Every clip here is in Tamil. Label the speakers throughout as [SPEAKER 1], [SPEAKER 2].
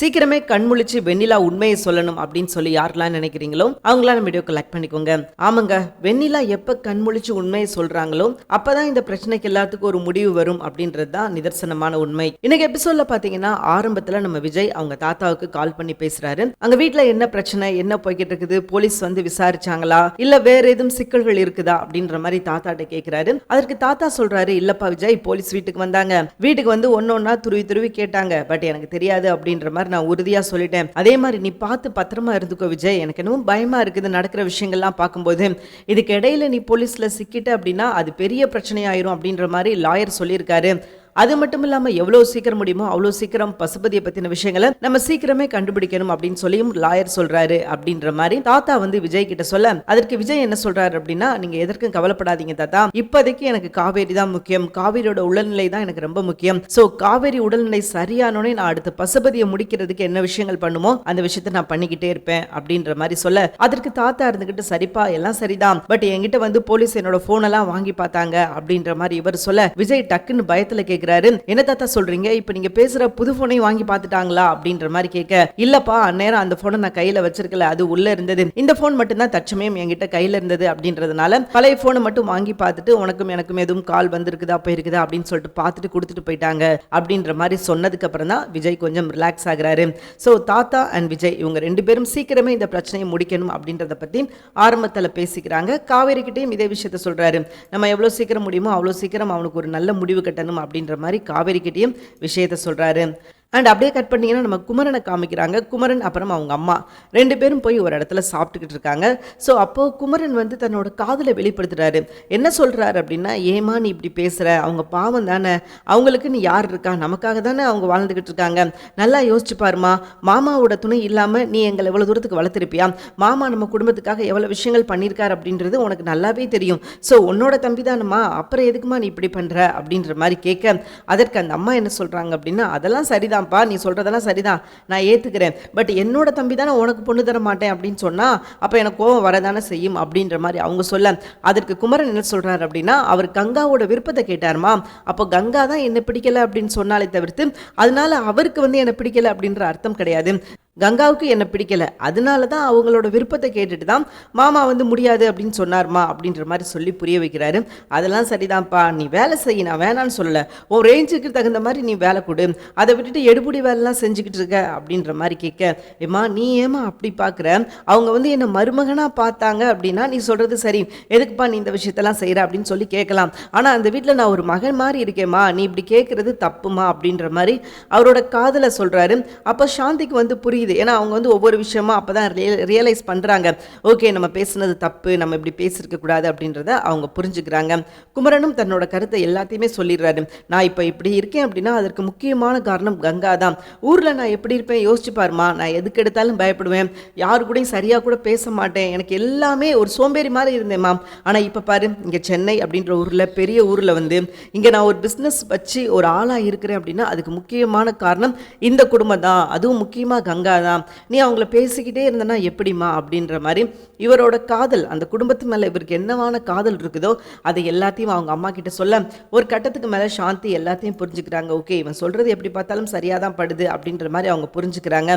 [SPEAKER 1] சீக்கிரமே கண்முழிச்சு வெண்ணிலா உண்மையை சொல்லணும் அப்படின்னு சொல்லி யாரெல்லாம் நினைக்கிறீங்களோ அவங்களாம் நம்ம வீடியோ கலெக்ட் பண்ணிக்கோங்க. ஆமாங்க வெண்ணிலா எப்ப கண்முழிச்சு உண்மையை சொல்றாங்களோ அப்பதான் இந்த பிரச்சனைக்கு எல்லாத்துக்கும் ஒரு முடிவு வரும் அப்படின்றது தான் நிதர்சனமான உண்மை. இன்னைக்கு எபிசோட்ல பாத்தீங்கன்னா ஆரம்பத்துல நம்ம விஜய் அவங்க தாத்தாவுக்கு கால் பண்ணி பேசுறாரு. அங்க வீட்ல என்ன பிரச்சனை என்ன போய்கிட்டு இருக்குது போலீஸ் வந்து விசாரிச்சாங்களா இல்ல வேற எதுவும் சிக்கல்கள் இருக்குதா அப்படின்ற மாதிரி தாத்தாட்ட கேக்குறாரு. அதற்கு தாத்தா சொல்றாரு இல்லப்பா விஜய் போலீஸ் வீட்டுக்கு வந்தாங்க. வீட்டுக்கு வந்து ஒன்னொன்னா துருவி துருவி கேட்டாங்க. பட் எனக்கு தெரியாது அப்படின்ற மாதிரி நான் உறுதியா சொல்லிட்டேன். அதே மாதிரி நீ பார்த்து பத்திரமா இருந்துக்கோ விஜய். எனக்கு என்னமோ பயமா இருக்குது நடக்கிற விஷயங்கள்லாம் பார்க்கும்போது. இதுக்கு இடையில நீ போலீஸ்ல சிக்கிட்ட அப்படின்னா அது பெரிய பிரச்சனையாயிரும் அப்படின்ற மாதிரி லாயர் சொல்லியிருக்காரு. அது மட்டும் இல்லாம எவ்வளவு சீக்கிரம் முடியுமோ அவ்வளவு சீக்கிரம் பசுபதியை பத்தின விஷயங்களை நம்ம சீக்கிரமே கண்டுபிடிக்கணும் அப்படின்னு சொல்லியும் லாயர் சொல்றாரு அப்படின்ற மாதிரி தாத்தா வந்து விஜய் கிட்ட சொல்ல அதற்கு விஜய் என்ன சொல்றாரு அப்படின்னா நீங்க எதற்கும் கவலைப்படாதீங்க தாத்தா. இப்போதைக்கு எனக்கு காவேரி தான் முக்கியம். காவேரியோட உடல்நிலை தான் எனக்கு ரொம்ப முக்கியம். சோ காவேரி உடல்நிலை சரியானோடனே நான் அடுத்த பசுபதியை முடிக்கிறதுக்கு என்ன விஷயங்கள் பண்ணுமோ அந்த விஷயத்த நான் பண்ணிக்கிட்டே இருப்பேன் அப்படின்ற மாதிரி சொல்ல அதற்கு தாத்தா இருந்துகிட்டு சரிப்பா எல்லாம் சரிதான். பட் என்கிட்ட வந்து போலீஸ் என்னோட போன் எல்லாம் வாங்கி பார்த்தாங்க அப்படின்ற மாதிரி இவர் சொல்ல விஜய் டக்குன்னு பயத்துல கேட்கிறாரு என்ன தாத்தா சொல்றீங்க? இப்ப நீங்க பேசுற புது போனையும் வாங்கி பார்த்துட்டாங்களா? அப்படின்ற மாதிரி கேட்க இல்லப்பா அந்நேரம் அந்த போனை நான் கையில வச்சிருக்கல. அது உள்ள இருந்தது. இந்த போன் மட்டும் தான் தற்சமயம் என்கிட்ட கையில இருந்தது. அப்படின்றதுனால பழைய போனை மட்டும் வாங்கி பார்த்துட்டு உனக்கும் எனக்கும் எதுவும் கால் வந்திருக்குதா போயிருக்குதா? அப்படின்னு சொல்லிட்டு பார்த்துட்டு கொடுத்துட்டு போயிட்டாங்க. அப்படின்ற மாதிரி சொன்னதுக்கு அப்புறம் தான் விஜய் கொஞ்சம் ரிலாக்ஸ் ஆகுறாரு. ஸோ தாத்தா அண்ட் விஜய் இவங்க ரெண்டு பேரும் சீக்கிரமே இந்த பிரச்சனையை முடிக்கணும் அப்படின்றத பத்தி ஆரம்பத்தில் பேசிக்கிறாங்க. காவேரி கிட்டேயும் இதே விஷயத்த சொல்றாரு. நம்ம எவ்வளோ சீக்கிரம் முடியுமோ அவ்வளோ சீக்கிரம் அவனுக்கு ஒரு நல்ல முடிவு கட்டணும் அப்படின்ற மாதிரி காவேரி கிட்டேயும் விஷயத்த சொல்றாரு. அண்ட் அப்படியே கட் பண்ணிங்கன்னா நம்ம குமரனை காமிக்கிறாங்க. குமரன் அப்புறம் அவங்க அம்மா. ரெண்டு பேரும் போய் ஒரு இடத்துல சாப்பிட்டுக்கிட்டு இருக்காங்க. ஸோ அப்போது குமரன் வந்து தன்னோட காதலை வெளிப்படுத்துகிறாரு என்ன சொல்கிறாரு அப்படின்னா ஏமா நீ இப்படி பேசுகிற அவங்க பாவம் தானே? அவங்களுக்கு நீ யார் இருக்கா? நமக்காக தானே அவங்க வாழ்ந்துக்கிட்டு இருக்காங்க. நல்லா யோசிச்சு பாருமா மாமாவோட துணை இல்லாமல் நீ எங்களை எவ்வளோ தூரத்துக்கு வளர்த்துருப்பியா? மாமா நம்ம குடும்பத்துக்காக எவ்வளோ விஷயங்கள் பண்ணியிருக்காரு அப்படின்றது உனக்கு நல்லாவே தெரியும். ஸோ உன்னோட தம்பி தானம்மா அப்புறம் எதுக்குமா நீ இப்படி பண்ணுற அப்படின்ற மாதிரி கேட்க அதற்கு அந்த அம்மா என்ன சொல்கிறாங்க அப்படின்னா அதெல்லாம் சரிதான். சரிதான்ப்பா நீ சொல்கிறதெல்லாம் சரிதான் நான் ஏற்றுக்கிறேன் பட் என்னோட தம்பி தானே உனக்கு பொண்ணு தர மாட்டேன் அப்படின்னு சொன்னால் அப்போ எனக்கு கோவம் வரதானே செய்யும் அப்படின்ற மாதிரி அவங்க சொல்ல. அதற்கு குமரன் என்ன சொல்கிறார் அப்படின்னா அவர் கங்காவோட விருப்பத்தை கேட்டார்மா அப்போ கங்கா தான் என்னை பிடிக்கல அப்படின்னு சொன்னாலே தவிர்த்து அதனால அவருக்கு வந்து என்னை பிடிக்கல அப்படின்ற அர்த்தம் கிடையாது. கங்காவுக்கு என்னை பிடிக்கல. அதனால தான் அவங்களோட விருப்பத்தை கேட்டுட்டு தான் மாமா வந்து முடியாது அப்படின்னு சொன்னார்மா அப்படின்ற மாதிரி சொல்லி புரிய வைக்கிறாரு. அதெல்லாம் சரிதான்ப்பா நீ வேலை செய்ய நான் வேணான்னு சொல்லலை. உன் ரேஞ்சுக்கு தகுந்த மாதிரி நீ வேலை கொடு. அதை விட்டுட்டு எடுபடி வேலைலாம் செஞ்சுக்கிட்டு இருக்க அப்படின்ற மாதிரி கேட்க ஏம்மா நீ ஏமா அப்படி பார்க்குற அவங்க வந்து என்னை மருமகனாக பார்த்தாங்க அப்படின்னா நீ சொல்கிறது சரி. எதுக்குப்பா நீ இந்த விஷயத்தெல்லாம் செய்கிற அப்படின்னு சொல்லி கேட்கலாம். ஆனால் அந்த வீட்டில் நான் ஒரு மகன் மாதிரி இருக்கேம்மா. நீ இப்படி கேட்குறது தப்புமா அப்படின்ற மாதிரி அவரோட காதலை சொல்கிறாரு அப்போ சாந்திக்கு வந்து புரியுது. ஏன்னா அவங்க வந்து ஒவ்வொரு விஷயமா அப்போ தான் ரியலைஸ் பண்ணுறாங்க ஓகே நம்ம பேசுனது தப்பு நம்ம இப்படி பேசியிருக்க கூடாது அப்படின்றத அவங்க புரிஞ்சுக்கிறாங்க. குமரனும் தன்னோட கருத்தை எல்லாத்தையுமே சொல்லிடுறாரு. நான் இப்போ இப்படி இருக்கேன் அப்படின்னா அதற்கு முக்கியமான காரணம் கங்கா தான். ஊரில் நான் எப்படி இருப்பேன்? யோசிச்சு பாருமா நான் எதுக்கு எடுத்தாலும் பயப்படுவேன். யாரு கூடயும் சரியாக கூட பேச மாட்டேன். எனக்கு எல்லாமே ஒரு சோம்பேறி மாதிரி இருந்தேன் மேம். ஆனால் இப்போ பாரு இங்கே சென்னை அப்படின்ற ஊரில் பெரிய ஊரில் வந்து இங்கே நான் ஒரு பிஸ்னஸ் வச்சு ஒரு ஆளாக இருக்கிறேன் அப்படின்னா அதுக்கு முக்கியமான காரணம் இந்த குடும்பம் தான். அதுவும் முக்கியமாக கங்கா தான் நீ அவங்கள பேசிக்கிட்டே இருந்தனா எப்படிமா அப்படின்ற மாதிரி இவரோட காதல் அந்த குடும்பத்து மேலே இவருக்கு என்னவான காதல் இருக்குதோ அதை எல்லாத்தையும் அவங்க அம்மா கிட்ட சொல்ல ஒரு கட்டத்துக்கு மேலே சாந்தி எல்லாத்தையும் புரிஞ்சுக்கிறாங்க. ஓகே இவன் சொல்கிறது எப்படி பார்த்தாலும் சரியாக தான் படுது அப்படின்ற மாதிரி அவங்க புரிஞ்சுக்கிறாங்க.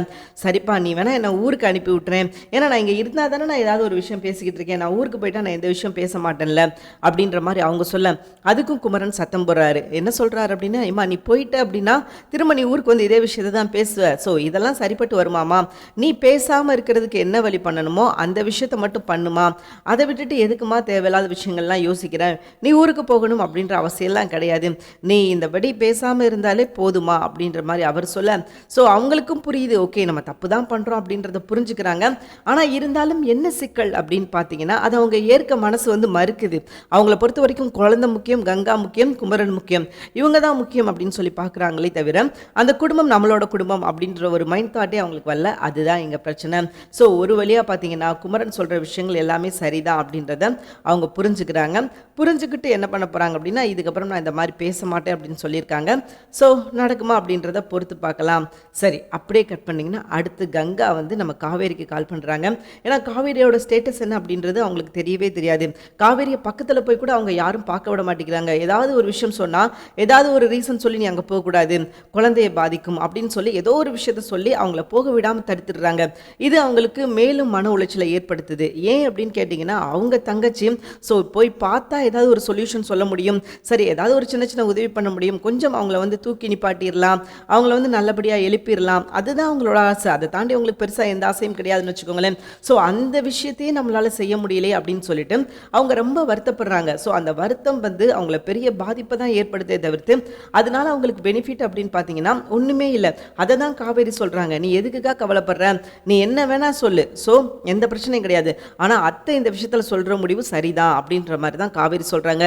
[SPEAKER 1] சரிப்பா நீ வேணா என்னை ஊருக்கு அனுப்பி விட்டுறேன். ஏன்னா நான் இங்கே இருந்தால் தானே நான் ஏதாவது ஒரு விஷயம் பேசிக்கிட்டு இருக்கேன். நான் ஊருக்கு போயிட்டா நான் எந்த விஷயம் பேச மாட்டேன்ல அப்படின்ற மாதிரி அவங்க சொல்ல அதுக்கும் குமரன் சத்தம் போடுறாரு. என்ன சொல்கிறாரு அப்படின்னா இம்மா நீ போயிட்ட அப்படின்னா திரும்ப நீ ஊருக்கு வந்து இதே விஷயத்தை தான் பேசுவ. ஸோ இதெல்லாம் சரிப்பட்டு வருமாமா நீ பேசாமல் இருக்கிறதுக்கு என்ன வழி பண்ணணுமோ அந்த விஷயத்தை மட்டும் பண்ணுமா? அதை விட்டுட்டு எதுக்குமா தேவையில்லாத விஷயங்கள்லாம் யோசிக்கிறேன் நீ ஊருக்கு போகணும் அப்படின்ற அவசியம்லாம் கிடையாது. நீ இந்த படி பேசாமல் இருந்தாலே போதுமா? அப்படின்ற மாதிரி அவர் சொல்ல ஸோ அவங்களுக்கும் புரியுது. ஓகே நம்ம தப்பு தான் பண்ணுறோம் அப்படின்றத புரிஞ்சுக்கிறாங்க. ஆனால் இருந்தாலும் என்ன சிக்கல் அப்படின்னு பார்த்தீங்கன்னா அது அவங்க ஏற்க மனசு வந்து மறுக்குது. அவங்கள பொறுத்த வரைக்கும் குழந்தை முக்கியம் கங்கா முக்கியம் குமரன் முக்கியம். இவங்க தான் முக்கியம் அப்படின்னு சொல்லி பார்க்குறாங்களே தவிர அந்த குடும்பம் நம்மளோட குடும்பம் அப்படின்ற ஒரு மைண்ட் தாட்டே அவங்க அவங்களுக்கு வரல. அதுதான் எங்கள் பிரச்சனை. ஸோ ஒரு வழியாக பார்த்தீங்கன்னா குமரன் சொல்கிற விஷயங்கள் எல்லாமே சரிதான் அப்படின்றத அவங்க புரிஞ்சுக்கிறாங்க. புரிஞ்சுக்கிட்டு என்ன பண்ண போகிறாங்க அப்படின்னா இதுக்கப்புறம் நான் இந்த மாதிரி பேச மாட்டேன் அப்படின்னு சொல்லியிருக்காங்க. ஸோ நடக்குமா அப்படின்றத பொறுத்து பார்க்கலாம். சரி அப்படியே கட் பண்ணிங்கன்னா அடுத்து கங்கா வந்து நம்ம காவேரிக்கு கால் பண்ணுறாங்க ஏன்னா காவேரியோட ஸ்டேட்டஸ் என்ன அப்படின்றது அவங்களுக்கு தெரியவே தெரியாது. காவேரியை பக்கத்தில் போய் கூட அவங்க யாரும் பார்க்க விட மாட்டேங்கிறாங்க. ஏதாவது ஒரு விஷயம் சொன்னால் ஏதாவது ஒரு ரீசன் சொல்லி நீ அங்கே போகக்கூடாது. குழந்தையை பாதிக்கும் அப்படின்னு சொல்லி ஏதோ ஒரு விஷயத்த சொல்லி அவங்கள போக விடாமல் தடுத்துடுறாங்க. இது அவங்களுக்கு மேலும் மன உளைச்சலை ஏற்படுத்துது. ஏன் அப்படின்னு கேட்டிங்கன்னா அவங்க தங்கச்சி ஸோ போய் பார்த்தா ஏதாவது ஒரு சொல்யூஷன் சொல்ல முடியும்? சரி ஏதாவது ஒரு சின்ன சின்ன உதவி பண்ண முடியும். கொஞ்சம் அவங்கள வந்து தூக்கி நிப்பாட்டிடலாம். அவங்கள வந்து நல்லபடியாக எழுப்பிடலாம். அதுதான் அவங்களோட ஆசை. அதை தாண்டி அவங்களுக்கு பெருசாக எந்த ஆசையும் கிடையாதுன்னு வச்சுக்கோங்களேன். ஸோ அந்த விஷயத்தையே நம்மளால் செய்ய முடியலையே அப்படின்னு சொல்லிட்டு அவங்க ரொம்ப வருத்தப்படுறாங்க. ஸோ அந்த வருத்தம் வந்து அவங்கள பெரிய பாதிப்பை தான் ஏற்படுத்தே தவிர்த்து அதனால அவங்களுக்கு பெனிஃபிட் அப்படின்னு பார்த்தீங்கன்னா ஒன்றுமே இல்லை. அதை தான் காவேரி சொல்கிறாங்க நீ எதுக்குக்கா கவலைப்படுற? நீ என்ன வேணால் சொல்லு. ஸோ எந்த பிரச்சனையும் கிடையாது. ஆனால் அத்தை இந்த விஷயத்தில் சொல்கிற முடிவு சரிதான் அப்படின்ற மாதிரி தான் காவேரி காவேரி சொல்கிறாங்க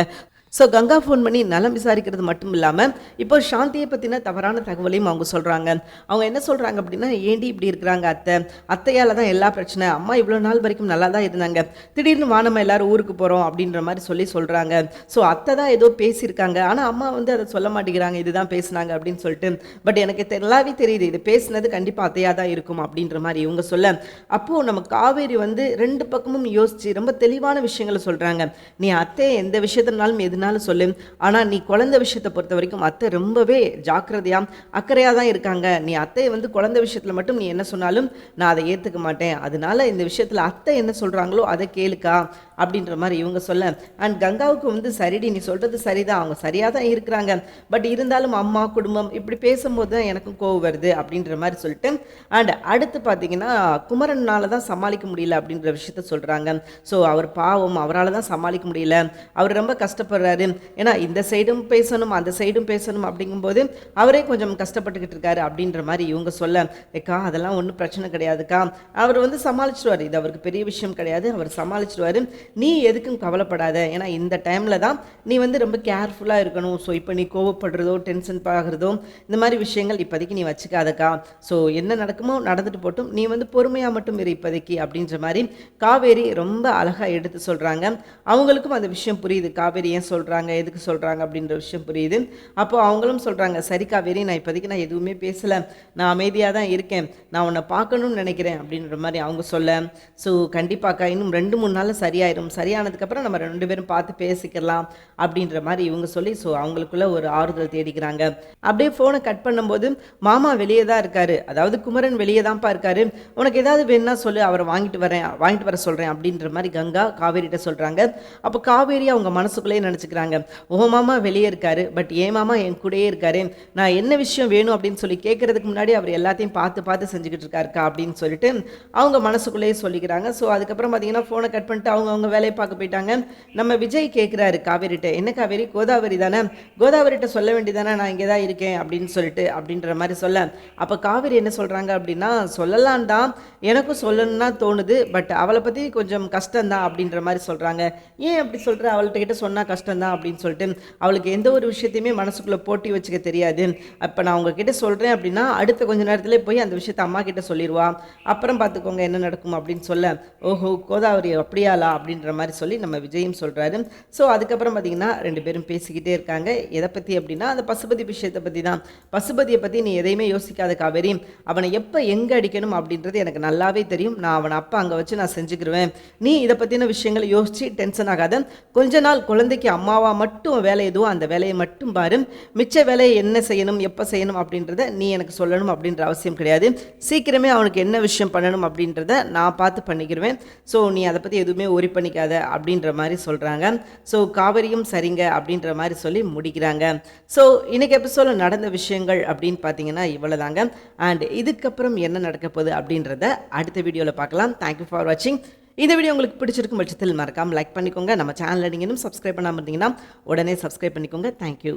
[SPEAKER 1] ஸோ கங்கா ஃபோன் பண்ணி நலம் விசாரிக்கிறது மட்டும் இல்லாமல் இப்போ சாந்தியை பற்றின தவறான தகவலையும் அவங்க சொல்கிறாங்க அவங்க என்ன சொல்கிறாங்க அப்படின்னா ஏண்டி இப்படி இருக்கிறாங்க அத்தை? அத்தையால் தான் எல்லா பிரச்சனை. அம்மா இவ்வளோ நாள் வரைக்கும் நல்லா தான் இருந்தாங்க. திடீர்னு வானம்மா எல்லாரும் ஊருக்கு போகிறோம் அப்படின்ற மாதிரி சொல்லி சொல்கிறாங்க ஸோ அத்தை தான் ஏதோ பேசியிருக்காங்க. ஆனால் அம்மா வந்து அதை சொல்ல மாட்டேங்கிறாங்க. இதுதான் பேசுனாங்க அப்படின்னு சொல்லிட்டு. பட் எனக்கு நல்லாவே தெரியுது. இது பேசுனது கண்டிப்பாக அத்தையாக தான் இருக்கும் அப்படின்ற மாதிரி இவங்க சொல்ல. அப்போது நம்ம காவேரி வந்து ரெண்டு பக்கமும் யோசித்து ரொம்ப தெளிவான விஷயங்களை சொல்கிறாங்க நீ அத்தை எந்த விஷயத்தினாலும் வேணாலும் சொல்லு. ஆனால் நீ குழந்தை விஷயத்தை பொறுத்த வரைக்கும் அத்தை ரொம்பவே ஜாக்கிரதையாக அக்கறையாக தான் இருக்காங்க. நீ அத்தையை வந்து குழந்தை விஷயத்தில் மட்டும் நீ என்ன சொன்னாலும் நான் அதை ஏற்றுக்க மாட்டேன். அதனால இந்த விஷயத்தில் அத்தை என்ன சொல்கிறாங்களோ அதை கேளுக்கா. அப்படின்ற மாதிரி இவங்க சொல்ல அண்ட் கங்காவுக்கு வந்து சரிடி நீ சொல்கிறது சரிதான் அவங்க சரியாக தான் இருக்கிறாங்க. பட் இருந்தாலும் அம்மா குடும்பம் இப்படி பேசும்போது தான் எனக்கும் கோவம் வருது அப்படின்ற மாதிரி சொல்லிட்டு அண்ட் அடுத்து பார்த்தீங்கன்னா குமரனால் தான் சமாளிக்க முடியல அப்படின்ற விஷயத்த சொல்கிறாங்க ஸோ அவர் பாவம் அவரால் தான் சமாளிக்க முடியல. அவர் ரொம்ப கஷ்டப்படுறாரு. ஏன்னா இந்த சைடும் பேசணும் அந்த சைடும் பேசணும் அப்படிங்கும்போது அவரே கொஞ்சம் கஷ்டப்பட்டுக்கிட்டு இருக்காரு அப்படின்ற மாதிரி இவங்க சொல்ல ஏக்கா அதெல்லாம் ஒன்றும் பிரச்சனை கிடையாதுக்கா. அவர் வந்து சமாளிச்சிருவார். இது அவருக்கு பெரிய விஷயம் கிடையாது. அவர் சமாளிச்சிருவார். நீ எதுக்கும் கவலைப்படாத. ஏன்னா இந்த டைமில் தான் நீ வந்து ரொம்ப கேர்ஃபுல்லாக இருக்கணும். ஸோ இப்போ நீ கோவப்படுறதோ டென்ஷன் ஆகிறதோ இந்த மாதிரி விஷயங்கள் இப்போதைக்கு நீ வச்சுக்காதக்கா. ஸோ என்ன நடக்குமோ நடந்துட்டு போட்டும். நீ வந்து பொறுமையாக மட்டும் இரு இப்போதைக்கு அப்படின்ற மாதிரி காவேரி ரொம்ப அழகாக எடுத்து சொல்கிறாங்க அவங்களுக்கும் அந்த விஷயம் புரியுது. காவேரி ஏன் சொல்கிறாங்க எதுக்கு சொல்கிறாங்க அப்படின்ற விஷயம் புரியுது. அப்போ அவங்களும் சொல்கிறாங்க சரி காவேரி நான் இப்போதைக்கு நான் எதுவுமே பேசலை. நான் அமைதியாக தான் இருக்கேன். நான் உன்னை பார்க்கணும்னு நினைக்கிறேன். அப்படின்ற மாதிரி அவங்க சொல்ல. ஸோ கண்டிப்பாக்கா இன்னும் ரெண்டு மூணு நாளில் சரியாயிரும் சரியானதுக்கப்புறம் நம்ம ரெண்டு பேரும் பார்த்து பேசிக்கலாம் அப்படின்ற மாதிரி இவங்க சொல்லி ஸோ அவங்களுக்குள்ள ஒரு ஆறுதல் தேடிக்கிறாங்க. அப்படியே ஃபோனை கட் பண்ணும்போது மாமா வெளியே தான் இருக்காரு. அதாவது குமரன் வெளியே தான்ப்பா இருக்காரு. உனக்கு ஏதாவது வேணும்னா சொல்லு அவரை வாங்கிட்டு வரேன் வாங்கிட்டு வர சொல்கிறேன் அப்படின்ற மாதிரி கங்கா காவேரிட்ட சொல்கிறாங்க அப்போ காவேரி அவங்க மனசுக்குள்ளேயே நினச்சிக்கிறாங்க. ஓ மாமா வெளியே இருக்காரு. பட் ஏன் மாமா என் கூடயே இருக்காரு? நான் என்ன விஷயம் வேணும்? அப்படின்னு சொல்லி கேட்கறதுக்கு முன்னாடி அவர் எல்லாத்தையும் பார்த்து பார்த்து செஞ்சுக்கிட்டு இருக்காருக்கா அப்படின்னு சொல்லிட்டு அவங்க மனசுக்குள்ளேயே சொல்லிக்கிறாங்க. ஸோ அதுக்கப்புறம் பார்த்தீங்கன்னா ஃபோனை கட் பண்ணிட்டு அவங்க அவங்க வேலையை பார்க்க போயிட்டாங்க. நம்ம விஜய் கேட்குறாரு காவேரிட்ட. என்ன காவேரி? கோதாவரி தானே? கோதாவரிட்ட சொல்ல வேண்டியதானே? நான் இங்கே தான் இருக்கேன் அப்படின்னு சொல்லிட்டு அப்படின்ற மாதிரி சொல்ல. அப்போ காவேரி என்ன சொல்கிறாங்க அப்படின்னா சொல்லலாம் தான். எனக்கும் சொல்லணும்னா தோணுது. பட் அவளை பற்றி கொஞ்சம் கஷ்டம்தான் அப்படின்ற மாதிரி சொல்கிறாங்க ஏன் அப்படி சொல்கிற அவள்கிட்ட கிட்ட சொன்னால் கஷ்டம்தான் அப்படின்னு சொல்லிட்டு அவளுக்கு எந்த ஒரு விஷயத்தையுமே மனசுக்குள்ளே போட்டி வச்சுக்க தெரியாது. அப்போ நான் உங்ககிட்ட சொல்கிறேன் அப்படின்னா அடுத்த கொஞ்ச நேரத்தில் போய் அந்த விஷயத்த அம்மா கிட்ட சொல்லிடுவா அப்புறம் பார்த்துக்கோங்க என்ன நடக்கும் அப்படின்னு சொல்ல. ஓஹோ கோதாவரி அப்படியாலா அப்படின்ற மாதிரி சொல்லி நம்ம விஜயும் சொல்கிறாரு ஸோ அதுக்கப்புறம் பார்த்திங்கன்னா ரெண்டு பேரும் பேசிக்கிட்டே இருக்காங்க. எதை பற்றி அப்படின்னா அந்த பசுபதி விஷயத்தை பற்றி தான் பசுபதியை பற்றி நீ எதையுமே யோசிக்காத காவேரி அவனை எப்போ எங்கே அடிக்கணும் அப்படின்றது எனக்கு நல்லாவே தெரியும். நான் அவனை அப்பா அங்கே வச்சு நான் செஞ்சுக்கிருவேன். நீ இதை பற்றின விஷயங்களை யோசித்து டென்ஷன் ஆகாத. கொஞ்ச நாள் குழந்தைக்கு அம்மாவா மட்டும் வேலை எதுவோ அந்த வேலையை மட்டும் பாரு. மிச்ச வேலையை என்ன செய்யணும் எப்போ செய்யணும் அப்படின்றத நீ எனக்கு சொல்லணும் அப்படின்ற அவசியம் கிடையாது. சீக்கிரமே அவனுக்கு என்ன விஷயம் பண்ணணும் அப்படின்றத நான் பார்த்து பண்ணிக்கிடுவேன் ஸோ நீ அதை பற்றி எதுவுமே ஒரி பண்ணிக்காத அப்படின்ற மாதிரி சொல்கிறாங்க ஸோ காவிரியும் சரிங்க அப்படின்ற மாதிரி சொல்லி முடிக்கிறாங்க. ஸோ இன்னைக்கு எபிசோடில் நடந்த விஷயங்கள் அப்படின்னு பார்த்தீங்கன்னா இவ்வளோ தாங்க அண்ட் இதுக்கப்புறம் என்ன நடக்க போகுது அப்படின்றத அடுத்த வீடியோவில் பார்க்கலாம். தேங்க்யூ ஃபார் வாட்சிங் இந்த வீடியோ உங்களுக்கு பிடிச்சிருக்கும் பட்சத்தில் மறக்காமல் லைக் பண்ணிக்கோங்க. நம்ம சேனலில் நீங்கள் இன்னும் சப்ஸ்கிரைப் பண்ணாமல் இருந்தீங்கன்னா உடனே சப்ஸ்கிரைப் பண்ணிக்கோங்க. தேங்க்யூ